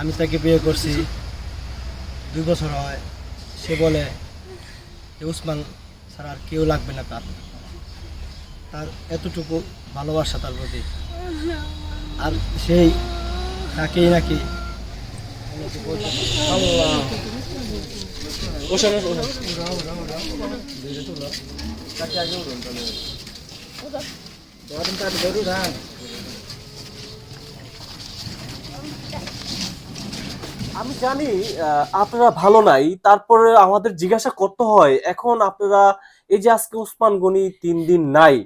আমি তাকে বিয়ে করছি। দুই বছর হয়। সে বলে উসমান ছাড়া আর কেউ লাগবে না তার। তার এতটুকু ভালোবাসা তার প্রতি। আর সেই তাকেই নাকি আমি জানি আপনারা ভালো নাই, তারপরে আমাদের জিজ্ঞাসা করতে হয়, এখন আপনারা এই যে আজকে উসমান গনি তিন দিন নাই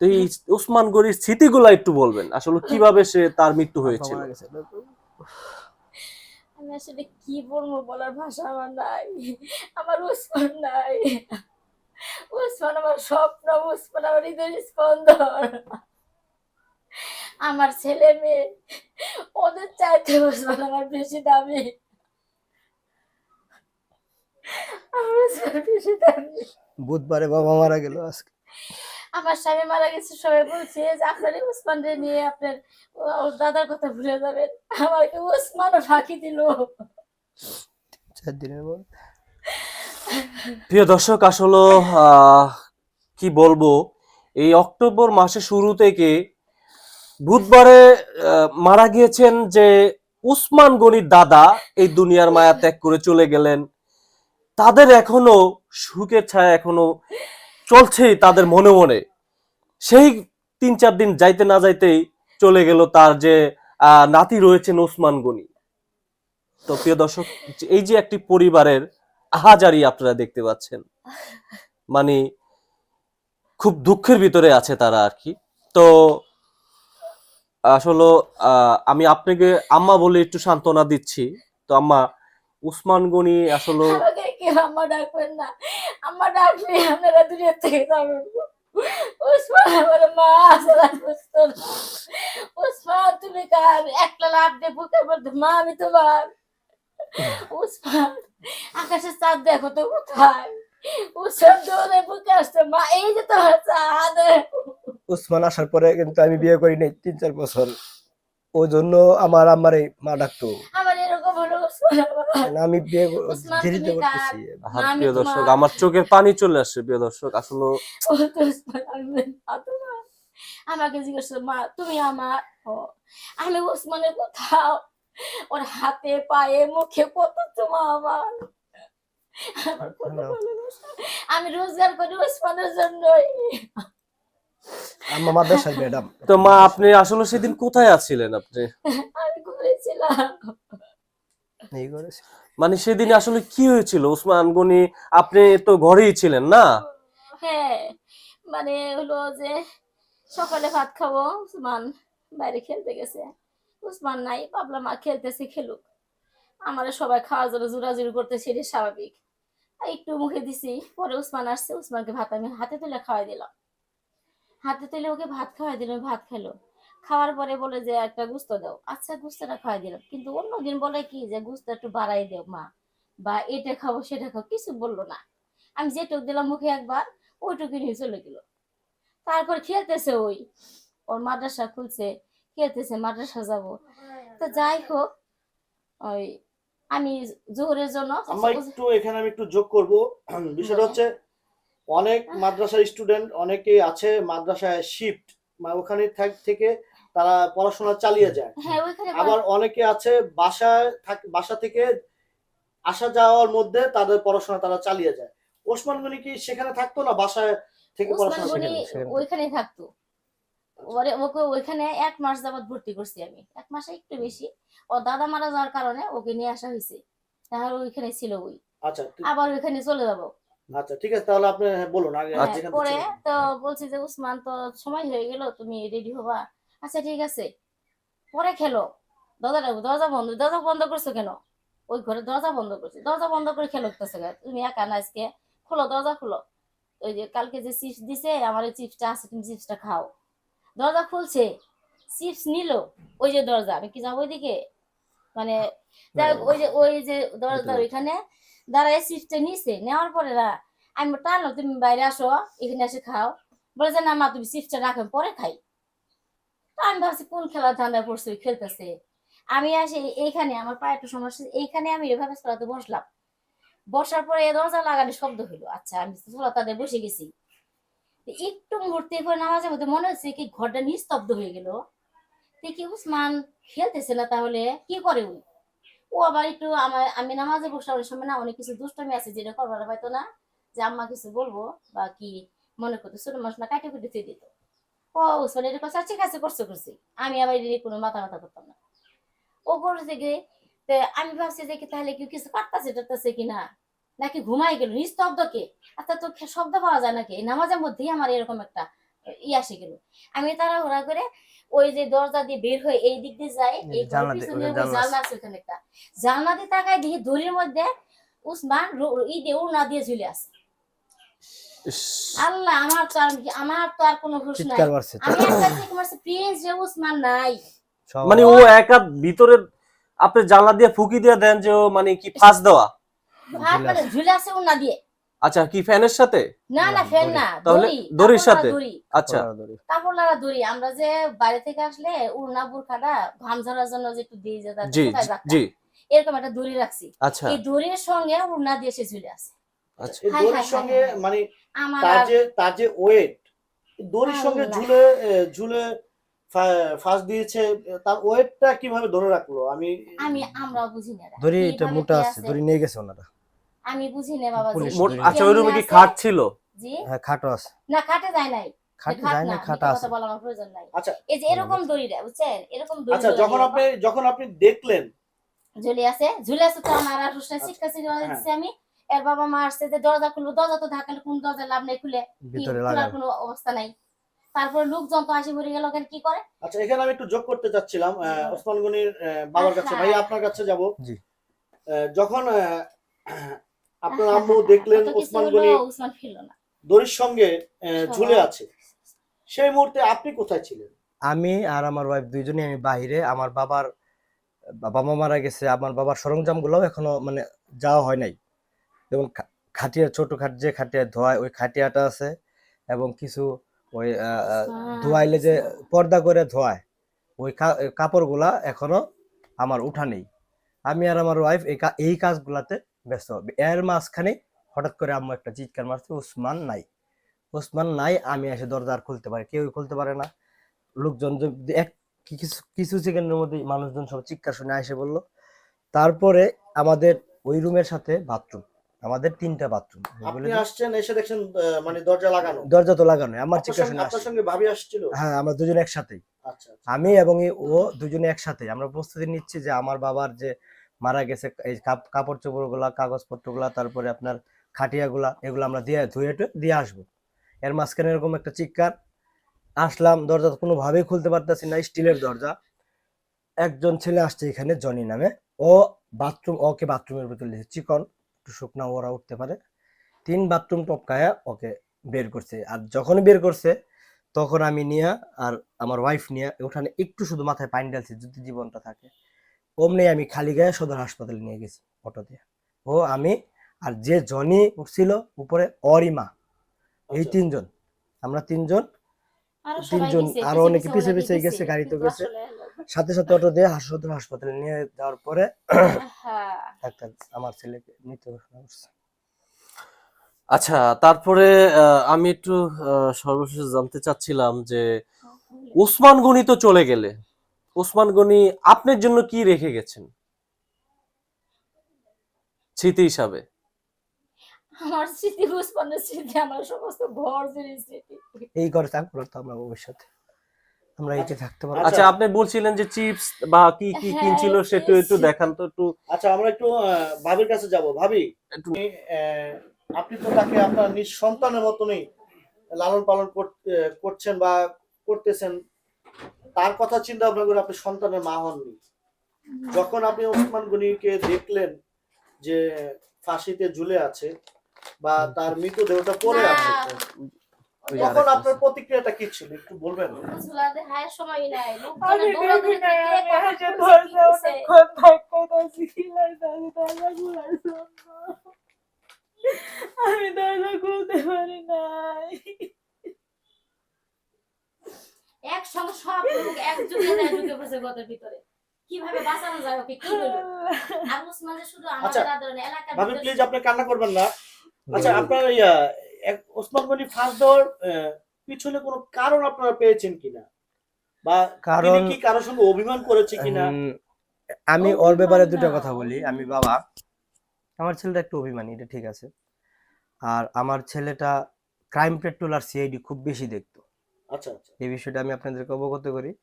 তো এই উসমান গনির স্মৃতিগুলো একটু বলবেন। আসলে কীভাবে সে তার মৃত্যু হয়েছিল? আমি আসলে কি বলব বলার ভাষা আমার নাই। আমার উসমান নাই। উসমান আমার স্বপ্ন উসমান আমার হৃদয় স্পন্দন। আমার ছেলে মেয়ে ওদের চাইতে উসমান আমার বেশি দামি। আমার বেশি দামি। বুধবারে বাবা মারা গেল আজকে। আমার স্বামী মারা গেছে সবাই বলছে যে আপনার উসমান উসমানরে নিয়ে আপনার ওর দাদার কথা ভুলে যাবেন। আমাকে উসমানও ফাঁকি দিল। চার দিনের মধ্যে প্রিয় দর্শক আসলে আহ, কি বলব এই অক্টোবর মাসের শুরু থেকে বুধবারে মারা গিয়েছেন যে উসমান গনির দাদা এই দুনিয়ার মায়া ত্যাগ করে চলে গেলেন। তাদের এখনও সুখের ছায়া এখনও চলছেই তাদের মনে মনে। সেই তিন চার দিন যাইতে না যাইতেই চলে গেল তার যে নাতি রয়েছেন ওসমান গনি। তো প্রিয় দর্শক, এই যে একটি পরিবারের আহাজারি আপনারা দেখতে পাচ্ছেন মানে খুব দুঃখের ভিতরে আছে তারা আর কি। তো আসলে আমি আপনাকে আম্মা বলে একটু সান্ত্বনা দিচ্ছি। তো আম্মা উসমান গনি আসলে আম্মা ডাকবেন না। আম্মা ডাকলে আপনারা দূরের থেকে যাবেন। উসমান আমার মা না উসমান তুমি কার? একটা লাভ দিয়ে বুকের মধ্যে মা আমি তোমার। উসমান আকাশের চাঁদ দেখো তো কোথায়? উসমান দৌড়ে বুকে আসছে মা এই যে তোমার চাঁদ। উসমান আসার পরে কিন্তু আমি বিয়ে করি নাই তিন চার বছর। ওই জন্য আমার আমার এই মা ডাকতো আমার এরকম হলো উসমান আমার না, আমি কার? করতেছি। প্রিয় দর্শক আমার চোখের পানি চলে আসছে প্রিয় দর্শক আসলে আমাকে জিজ্ঞেস মা তুমি আমার আমি উসমানের কোথাও ওর হাতে পায়ে মুখে কত তোমা আমার। আমি রোজগার করি উসমানের জন্যই। আমার ম্যাডাম। তো মা আপনি আসলে সেদিন কোথায় আছিলেন আপনি? আমি করেছিলাম এই করেছে। মানে সেদিন আসলে কি হয়েছিল? উসমান গনি আপনি তো ঘরেই ছিলেন না? হ্যাঁ মানে হলো যে সকালে ভাত খাব উসমান বাইরে খেলতে গেছে। উসমান নাই পাবলা মা খেলতেছে খেলুক। আমার সবাই খাওয়ার জন্য জোরাজুরি করতেছে এটা স্বাভাবিক। একটু মুখে দিছি পরে উসমান আসছে উসমানকে ভাত আমি হাতে তুলে খাওয়াই দিলাম। হাতে তুলে ওকে ভাত খাওয়াই দিলাম ভাত খেলো। খাওয়ার পরে বলে যে একটা গুস্ত দাও। আচ্ছা গুস্তটা খাওয়াই দিলাম। কিন্তু অন্যদিন বলে কি যে গুস্ত একটু বাড়াই দেও মা। বা এটা খাব সেটা খাব। কিছু বলল না। আমি যেটুক দিলাম মুখে একবার ওইটুকু নিয়ে চলে গেল। তারপর খেলতেছে ওই ওর মাদ্রাসা খুলছে খেলতেছে মাদ্রাসা যাব। তো যাই হোক ওই আমি জোহরের জন্য আমরা একটু এখানে আমি একটু যোগ করব। বিষয়টা হচ্ছে অনেক মাদ্রাসার স্টুডেন্ট অনেকেই আছে মাদ্রাসায় শিফট ওখানে থাক- থেকে তারা পড়াশোনা চালিয়ে যায়। হ্যাঁ আবার অনেকে আছে বাসায় বাসা থেকে আসা যাওয়ার মধ্যে তাদের পড়াশোনা তারা চালিয়ে যায়। ওসমান গনি কি সেখানে থাকতো না বাসায় থেকে পড়াশোনা। ওইখানেই থাকতো। ওরে ওকে ওইখানে এক মাস যাবত ভর্তি করছি আমি। এক মাসে একটু বেশি। ও দাদা মারা যাওয়ার কারণে ওকে নিয়ে আসা হয়েছে। তাহলে ওইখানে ছিল ওই। আচ্ছা আবার ওইখানে চলে যাব। আচ্ছা ঠিক আছে তাহলে আপনি বলুন আগে হ্যাঁ, পরে তো বলছি যে উসমান তো সময় হয়ে গেল তুমি রেডি হবা? আচ্ছা ঠিক আছে। পরে খেলো। দরজাটা দরজা বন্ধ দরজা বন্ধ করছ কেন? ওই ঘরে দরজা বন্ধ করছে। দরজা বন্ধ করে খেলো তুমি একা না আজকে? খোলো দরজা খোলো। ওই যে কালকে যে চিপস দিছে আমার এই চিপসটা আছে তুমি চিপসটা খাও। দরজা খুলছে। চিপস নিল। ওই যে দরজা আমি কি যাব ওইদিকে? মানে ওই যে ওই যে দরজা ওইখানে দাঁড়ায় চিপসটা নিছে। নেওয়ার পরে না আমি টানো তুমি বাইরে আসো এখানে এসে খাও। বলে যে না মা তুমি চিপসটা রাখো পরে খাই। তো আমি ভাবছি, কোন খেলার ধান্দায় পড়ছে ওই খেলতেছে? আমি আসি, এইখানে আমার পায়ে একটু সমস্যা এইখানে আমি এভাবে চলাতে বসলাম। বসার পরে দরজা লাগানো শব্দ হইল আচ্ছা আমি তাদের বসে গেছি। একটু মুহূর্তে পরে নামাজের মধ্যে মনে হচ্ছে কি ঘরটা নিস্তব্ধ হয়ে গেল। দেখি উসমান খেলতেছে না তাহলে? কি করে ওই ও আবার একটু আমার, আমি নামাজে বসার সময় না অনেক কিছু দুষ্টমি আছে, যেটা করবার হয়তো না, যে আম্মা কিছু বলব বা কি মনে করতো, ছোট মানুষ না কাটে কুটে দিত। ও কথা ঠিক আছে করছ করছি। আমি আবার এর কোনো মাথা মাথা করতাম না। ও করেছে তে আমি ভাবছি যে কি তাহলে কি কিছু কাটতেছে টাটতেছে কিনা নাকি ঘুমাই গেল নিস্তব্ধ কে? আচ্ছা তো শব্দ পাওয়া যায় নাকি নামাজের মধ্যেই আমার এরকম একটা ই আসে গেল। আমি তারা তাড়াহুড়া করে ওই যে দরজা দিয়ে বের হয়ে এই দিক দিয়ে যাই এই জানলা আছে। ওখানে একটা। জানলা দিয়ে তাকায় দেখি দড়ির মধ্যে উসমান ই দিয়ে উড়না দিয়ে ঝুলে আছে। ইস, আল্লাহ আমার তো আর আমার তো আর কোনো হুঁশ নাই। চিৎকার মারছে। আমি একটা থেকে মারছি প্রিন্স যে উসমান নাই। মানে ও একা ভিতরে আপনি জানলা দিয়ে ফুকি দিয়ে দেন যে ও মানে কি ফাঁস দেওয়া? মানে ঝুলে আছে উড়না দিয়ে। আচ্ছা কি ফ্যানের সাথে? না না না, ফের না তাহলে দড়ির সাথে? আচ্ছা। কাপড় লাগা দড়ি। আমরা যে বাইরে থেকে আসলে উড়না বুরখাটা ঘাম ঝরার জন্য যে একটু দিয়ে যেতাম জি জি, জি। এরকম একটা দড়ি রাখছি। আচ্ছা। এই দড়ির সঙ্গে উড়না দিয়ে সে ঝুলে আছে। আচ্ছা। দড়ির সঙ্গে। মানে আমার তার যে তার যে ওয়েট দড়ির সঙ্গে ঝুলে ঝুলে ফাঁস দিয়েছে তার ওয়েটটা কীভাবে ধরে রাখল? আমি আমি আমরা বুঝি না দড়ি এটা মোটা আছে দড়ি নিয়ে গেছে ওনারা। আমি বুঝি না বাবা আচ্ছা ওই রুমে কি খাট ছিল? জি। হ্যাঁ খাটো আছে। না খাটে যায় নাই। খাটে যায় না না, খাটা আছে। বলা আমার প্রয়োজন নাই। আচ্ছা। এই যে এরকম দড়িটা বুঝছেন? এরকম দড়ি আচ্ছা যখন আপনি যখন আপনি দেখলেন ঝুলে আছে? ঝুলে আছে তো আমার আর হুসনা শিক্ষা শিক্ষা হ্যাঁ। আমি। এর বাবা মা আসছে যে দরজা খুলবো দরজা তো ঢাকালে কোন দরজা লাভ নেই খুলে। খোলার কোনো অবস্থা নাই। তারপরে লোকজন তো আসি মরে গেল ওখানে কি করে? আচ্ছা এখানে আমি একটু যোগ করতে চাচ্ছিলাম। আহ, ওসমান গনির বাবার কাছে ভাই আপনার কাছে যাব। জি। যখন আপনার আম্মু দেখলেন ওসমান গনি দড়ির সঙ্গে। ঝুলে আছে। সেই মুহূর্তে আপনি কোথায় ছিলেন? আমি আর আমার ওয়াইফ দুইজনই আমি বাইরে। আমার বাবার বাবা মা মারা গেছে। আমার বাবার সরঞ্জামগুলো এখনও মানে যাওয়া হয় নাই। যেমন খা- খাটিয়া ছোট খাট যে খাটিয়া ধোয়ায় ওই খাটিয়াটা আছে এবং কিছু ওই আচ্ছা, ধোয়াইলে যে পর্দা করে ধোয়ায় ওই কাপড়গুলা এখনও আমার উঠা নেই। আমি আর আমার ওয়াইফ এই এই কাজগুলাতে ব্যস্ত। হবে এর মাঝখানে হঠাৎ করে আম্মু একটা চিৎকার মারছে উসমান নাই উসমান নাই আমি এসে দরজা আর খুলতে পারি কেউই খুলতে পারে না। লোকজন এক কিছু কিছু সেকেন্ডের মধ্যে মানুষজন সব চিৎকার শুনে এসে বলল তারপরে আমাদের ওই রুমের সাথে বাথরুম আমাদের তিনটা বাথরুম আপনি আসছেন এসে দেখছেন মানে দরজা লাগানো। দরজা তো লাগানো আমার চিৎকার আপনার সঙ্গে ভাবি আসছিল। হ্যাঁ আমরা দুজন একসাথেই। আচ্ছা আচ্ছা। আমি এবং ও দুজনে একসাথে। আমরা প্রস্তুতি নিচ্ছি যে আমার বাবার যে মারা গেছে এই কাপ- কাপড় চোপড়গুলা কাগজপত্রগুলা তারপরে আপনার খাটিয়া গুলা এগুলো আমরা দিয়ে ধুয়ে দিয়ে আসব। এর মাঝখানে এরকম একটা চিৎকার। আসলাম দরজা তো কোনোভাবেই খুলতে পারতেছি না স্টিলের দরজা। একজন ছেলে আসছে এখানে জনি নামে। ও বাথরুম ওকে বাথরুমের ভিতরে চিকন। একটু শুকনা ওরা উঠতে পারে। তিন বাথরুম টপকায়া ওকে বের করছে। আর যখন বের করছে তখন আমি নিয়ে আর আমার ওয়াইফ নিয়ে ওখানে একটু শুধু মাথায় পানি ঢালছি যদি জীবনটা থাকে। অমনি আমি খালি গায়ে সদর হাসপাতালে নিয়ে গেছি অটো দিয়ে। ও আমি আর যে জনি উঠছিল উপরে অরিমা এই আচ্ছা। তিনজন। আমরা তিনজন তিনজন, আরও অনেকে পিছিয়ে অনেকে পিছে গেছে, গাড়িতে গেছে। সাথে সাথে অটো দিয়ে হাস- সদর হাসপাতালে নিয়ে যাওয়ার পরে হ্যাঁ। ডাক্তার আমার ছেলেকে মৃত ঘোষণা করছে। আচ্ছা তারপরে আমি একটু সর্বশেষ জানতে চাচ্ছিলাম যে ওসমান গনি তো চলে গেলে। ওসমান গনি আপনার জন্য কি রেখে গেছেন? স্মৃতি হিসাবে। আমার স্মৃতি উসমানের স্মৃতি আমার সমস্ত ঘর স্মৃতি। এই করে থাকব তো আমরা ভবিষ্যতে। আমরা এইটা থাকতে পারব। আচ্ছা আপনি বলছিলেন যে চিপস বা কি কি হ্যাঁ, কিনছিল সেটা একটু দেখান তো একটু। আচ্ছা আমরা একটু আহ, ভাবির কাছে যাব। ভাবি একটু। আপনি, আহ, আপনি তো তাকে আপনার নিজ সন্তানের মতনই লালন পালন কর- করছেন বা করতেছেন। তার কথা চিন্তা ভাবনা করে আপনি সন্তানের মা হননি। যখন আপনি ওসমান গনিকে দেখলেন যে ফাঁসিতে ঝুলে আছে বা তার মৃতদেহটা পড়ে। আছে। তখন আপনার প্রতিক্রিয়াটা কি ছিল? একটু বলবেন? সময় নাই। আমি দরজা খুলতে পারি নাই। একসঙ্গে সব লোক এক যুগে যায় ঢুকে পড়ছে গতের ভিতরে। কীভাবে বাঁচানো যায় ওকে কি করবে আর উসমান শুধু আচ্ছা, আমাদের আদরণে এলাকার ভাবি প্লিজ আপনি কান্না করবেন না। আচ্ছা আপনার ওসমান গনি ফার্স্ট দেওয়ার পিছনে কোনো কারণ আপনারা পেয়েছেন কিনা? বা কারণ- কি কারোর সঙ্গে অভিমান করেছে কিনা? আমি ওর ব্যাপারে দুটো কথা বলি। আমি বাবা আমার ছেলেটা একটু অভিমানী এটা ঠিক আছে। আর আমার ছেলেটা ক্রাইম পেট্রোল আর সিআইডি খুব বেশি দেখতো। আচ্ছা আচ্ছা। এই বিষয়টা আমি আপনাদেরকে অবগত করি।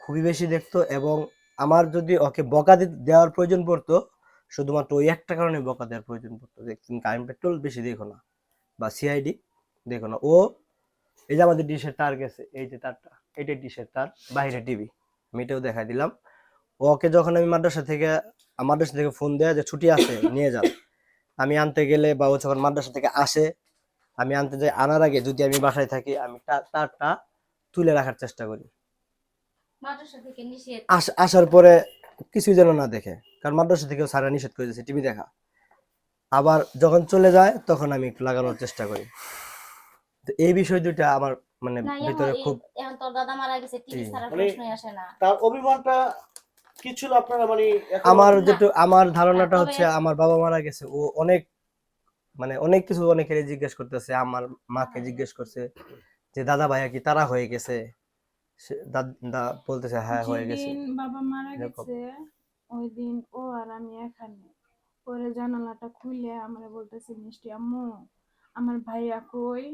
খুবই বেশি দেখতো এবং আমার যদি ওকে বকা দেওয়ার প্রয়োজন পড়তো শুধুমাত্র ওই একটা কারণে বকা দেওয়ার প্রয়োজন পড়তো। যে কারেন্ট পেট্রোল বেশি দেখো না। বা সিআইডি দেখো না ও এই যে আমাদের ডিশের তার গেছে এই যে তারটা এটা ডিশের তার বাইরে টিভি আমি এটাও দেখাই দিলাম। ওকে যখন আমি মাদ্রাসা থেকে মাদ্রাসা থেকে ফোন দেয়া যে ছুটি আছে নিয়ে যান। আমি আনতে গেলে বা ও যখন মাদ্রাসা থেকে আসে আমি আনতে যাই আনার আগে যদি আমি বাসায় থাকি আমি তারটা তুলে রাখার চেষ্টা করি। আসার পরে কিছুই যেন না দেখে কারণ মাদ্রাসা থেকেও সারা নিষেধ করে দিয়েছে টিভি দেখা। আবার যখন চলে যায় তখন আমি একটু লাগানোর চেষ্টা করি। তো এই বিষয় দুইটা আমার মানে ভিতরে খুব এখন তোর দাদা মারা গেছে টিভি। ছাড়া মানে- প্রশ্নই আসে না। তার অভিমানটা কি ছিল আপনারা মানে আমার। যেটু আমার ধারণাটা হচ্ছে আমার বাবা মারা গেছে ও অনেক মানে অনেক কিছু অনেকের জিজ্ঞেস করতেছে আমার মাকে জিজ্ঞেস করছে যে দাদা ভাইয়া কি তারা হয়ে গেছে? দাদ- দা- বলতেছে হ্যাঁ হয়ে গেছে। বাবা মারা গেছে ওই দিন ও আর আমি এখানে। পরে জানালাটা খুলে আমরা বলতেছি মিষ্টি আম্মু আমার ভাইয়া কই?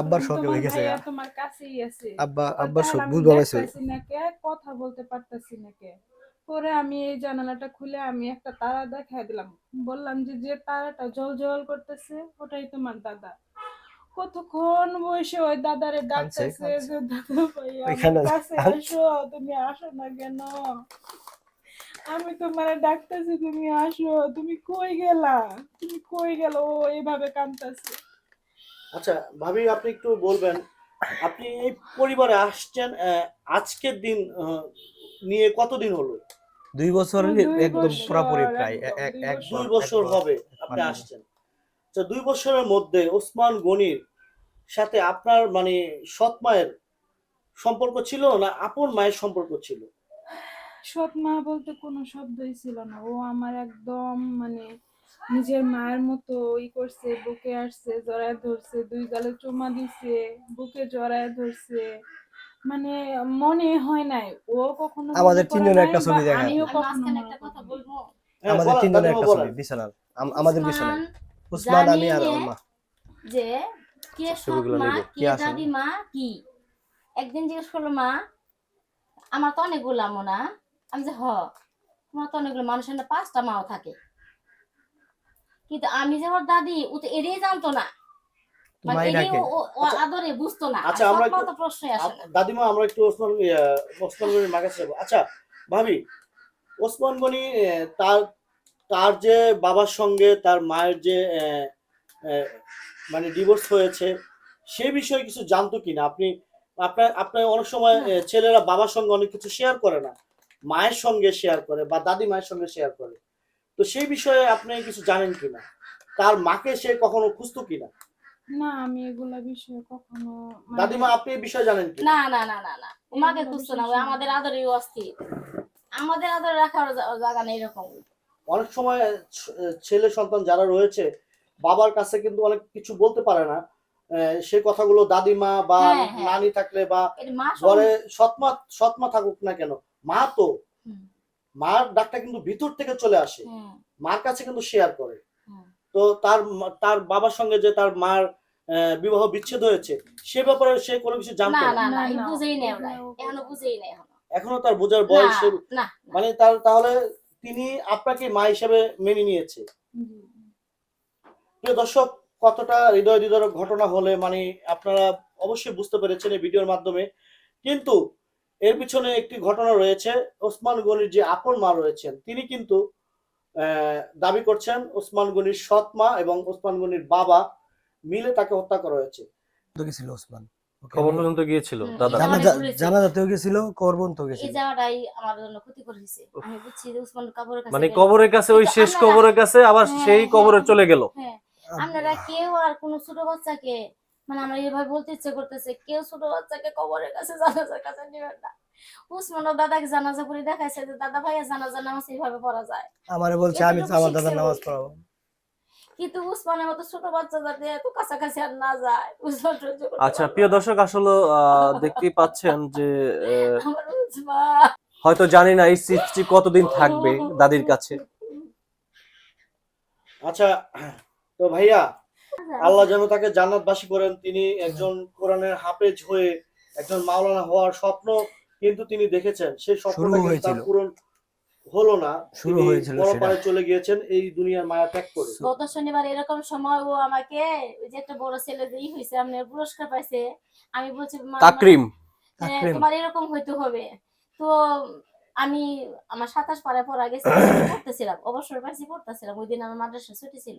আব্বার শখে "তোমার হয়ে গেছে। তোমার কাছেই আছে। আব্বা ও আব্বা তাহলে সব আমি বুঝতে পারছে দেখতাছি না কে কথা বলতে পারতাছি না কে। পরে আমি এই জানালাটা খুলে আমি একটা তারা দেখাই দিলাম। বললাম যে যে তারাটা জল জল করতেছে ওটাই তোমার দাদা। কতক্ষণ বসে ওই দাদারে ডাকতেছে যে দাদা ভাইয়া কাছে আসো তুমি আসো না কেন? আমি তোমার ডাকতেছি তুমি আসো তুমি কই গেলা? তুমি কই গেল? ও এইভাবে কাঁদতেছে আচ্ছা ভাবি আপনি একটু বলবেন আপনি এই পরিবারে আসছেন আজকের দিন নিয়ে কতদিন হলো? দুই বছর একদম বছর, পুরোপুরি প্রায় এক- দুই এক বছর। দুই বছর হবে আপনি আসছেন। তো দুই বছরের মধ্যে ওসমান গনির সাথে আপনার মানে সৎ মায়ের সম্পর্ক ছিল না আপন মায়ের সম্পর্ক ছিল? সৎ মা বলতে কোনো শব্দই ছিল না। ও আমার একদম মানে নিজের মায়ের মতো ই করছে বুকে আসছে জড়ায় ধরছে দুই গালে চুমা দিছে বুকে জড়ায় ধরছে। মানে মনে হয় নাই। ও কখনো আমাদের করে তিনজনের একটা ছবি দেখায়। আমিও কখনো একটা কথা বলব। আমাদের বলেন, তিনজনের একটা ছবি। বিছানার আমাদের বিছানায় উসমান আমি আর জানি ওর নে মা যে কে ছবিগুলো মা। কে আসে? দাদিমা কি? একদিন জিজ্ঞেস করল মা আমার তো অনেকগুলো আমো না। আমি যে হ তোমার তো অনেকগুলো মানুষের না পাঁচটা মাও থাকে। কিন্তু আমি যে ওর দাদি ও তো এড়িয়ে জানতো না। মানে আচ্ছা, আমরা দাদিমা আমরা একটু ওসমান ওসমান গনির মাকে যাব। আচ্ছা ভাবি ওসমান গনি তার তার যে বাবার সঙ্গে তার মায়ের যে মানে ডিভোর্স হয়েছে সে বিষয়ে কিছু জানতো কিনা? আপনি আপনার আপনার অনেক সময় ছেলেরা বাবার সঙ্গে অনেক কিছু শেয়ার করে না। মায়ের সঙ্গে শেয়ার করে বা দাদি মায়ের সঙ্গে শেয়ার করে। তো সেই বিষয়ে আপনি কিছু জানেন কিনা? তার মাকে সে কখনো খুঁজতো কিনা? না আমি এগুলা বিষয়ে কখনো মানে- দাদিমা আপনি এই বিষয়ে জানেন না না না না না। মাকে খুঁজতো না ওই আমাদের আদরে অস্থির। আমাদের আদরে রাখার জায়গা নেই এরকম। অনেক সময় ছেলে সন্তান যারা রয়েছে বাবার কাছে কিন্তু অনেক কিছু বলতে পারে না। আহ, সে কথাগুলো দাদিমা বা হ্যাঁ, হ্যাঁ। নানি থাকলে বা ঘরে সৎমা সৎমা থাকুক না কেন মা তো মার ডাকটা কিন্তু ভিতর থেকে চলে আসে। মার কাছে কিন্তু শেয়ার করে। তো তার তার বাবার সঙ্গে যে তার মার আহ, বিবাহ বিচ্ছেদ হয়েছে সে ব্যাপারে সে কোনো কিছু জানতো না না। না বুঝেই নেই ওরা এখনও বুঝেই নেই এখনও। এখনও তার বোঝার বয়স মানে তার তাহলে তিনি আপনাকে মা হিসেবে মেনে নিয়েছে। প্রিয় দর্শক কতটা হৃদয় বিদারক ঘটনা হলে মানে আপনারা অবশ্যই বুঝতে পেরেছেন এই ভিডিওর মাধ্যমে। কিন্তু এর পিছনে একটি ঘটনা রয়েছে। ওসমান গনির যে আপন মা রয়েছেন তিনি কিন্তু আহ, দাবি করছেন ওসমান গনির সৎ মা এবং ওসমান গনির বাবা মিলে তাকে হত্যা করা হয়েছে। গেছিল ওসমান। ওকে। পর্যন্ত গিয়েছিল দাদা। জানা- জানাজা বলেছিল। জানাজাতেও গেছিল কবর পর্যন্ত এই গেছিল আমার জন্য ক্ষতি করে আমি বুঝছি যে উসমান কবরের কাছে মানে কবরের কাছে ওই শেষ কবরের কাছে আবার হ্যাঁ, সেই কবরে হ্যাঁ। চলে গেল। হ্যাঁ। আপনারা কেউ আর কোনো ছোট বাচ্চাকে মানে আমরা এভাবে বলতে ইচ্ছে করতেছে কেউ ছোট বাচ্চাকে কবরের কাছে জানাজার কাছে নেবেন না। উসমান দাদাকে জানাজা করে দেখাইছে যে দাদা ভাইয়া জানাজা নামাজ এইভাবে পড়া যায়। আমারে বলছে আমি আমার দাদার নামাজ পড়াবো। কিন্তু উসমানের মতো ছোট বাচ্চা যাতে এত কাছাকাছি আর না যায় উসমান আচ্ছা প্রিয় দর্শক আসলে দেখতেই পাচ্ছেন যে হয়তো জানি না এই সৃষ্টি কতদিন থাকবে দাদির কাছে। আচ্ছা তো ভাইয়া আল্লাহ যেন তাকে জান্নাতবাসী করেন। তিনি একজন কোরআনের হাফেজ হয়ে একজন মাওলানা হওয়ার স্বপ্ন কিন্তু তিনি দেখেছেন। সেই স্বপ্নটা তার পূরণ হলো না। শুরু হয়েছিল সেটা। পরপারে চলে গিয়েছেন এই দুনিয়ার মায়া ত্যাগ করে। গত শনিবার এরকম সময় ও আমাকে ওই যে একটা বড় ছেলে যে ই হয়েছে পুরস্কার পাইছে আমি বলছি মা, তাকরিম হ্যাঁ, তোমার এরকম হইতে হবে। তো আমি আমার সাতাশ পাড়ায় পড়া গেছে পড়তেছিলাম অবসর পাইছি পড়তেছিলাম। ওই দিন আমার মাদ্রাসা ছুটি ছিল।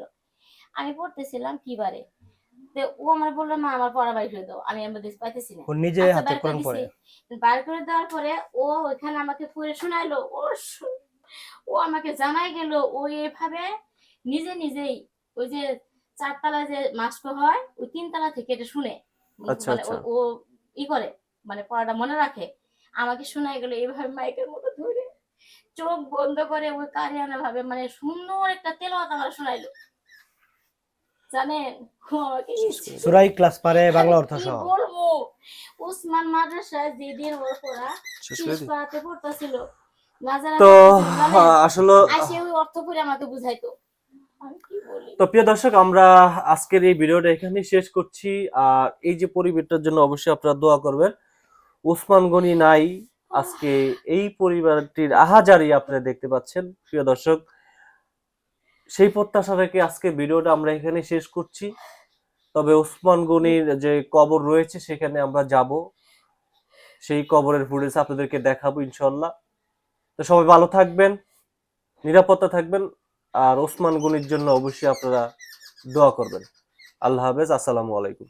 আমি পড়তেছিলাম কি বারে? ও আমার বলল মা আমার পড়া বাইর করে দাও। আমি আমার দেশ পাইতেছি না। নিজে আচ্ছা, হাতে কোরআন পড়ে। বার করে দেওয়ার পরে ও ওইখানে আমাকে পড়ে শোনাইলো। ও ও আমাকে জানাই গেল ও এভাবে নিজে নিজেই ওই যে চারতলা যে মাস্ক হয় ওই তিনতলা থেকে এটা শুনে। আচ্ছা, মানে আচ্ছা। ও- ও ই করে মানে পড়াটা মনে রাখে। আমাকে শোনাই গেল এইভাবে মাইকের মতো ধরে। চোখ বন্ধ করে ওই কারিয়ানা ভাবে মানে সুন্দর একটা তেলাওয়াত আমার শোনাইলো। জানেন? সুরাই ক্লাস পারে বাংলা অর্থ সহ। বলব? উসমান মাদ্রাসায় যেদিন ওর পড়া? পাড়াতে পড়তেছিল তো? আহ, আসলে আসে ওই অর্থ করে আমাকে বুঝাইতো। আমি কি বলি? তো প্রিয় দর্শক আমরা আজকের এই ভিডিওটা এখানেই শেষ করছি। আর এই যে পরিবারটার জন্য অবশ্যই আপনারা দোয়া করবেন। উসমান গনি নাই আজকে এই পরিবারটির আহাজারি আপনারা দেখতে পাচ্ছেন। প্রিয় দর্শক সেই প্রত্যাশা রেখে আজকে ভিডিওটা আমরা এখানে শেষ করছি। তবে ওসমান গনির যে কবর রয়েছে, সেখানে আমরা যাব। সেই কবরের ফুটেজ আপনাদেরকে দেখাবো ইনশাল্লাহ তো সবাই ভালো থাকবেন, নিরাপত্তা থাকবেন, আর ওসমান গনির জন্য অবশ্যই আপনারা দোয়া করবেন। আল্লাহ হাফেজ, আসসালামু আলাইকুম।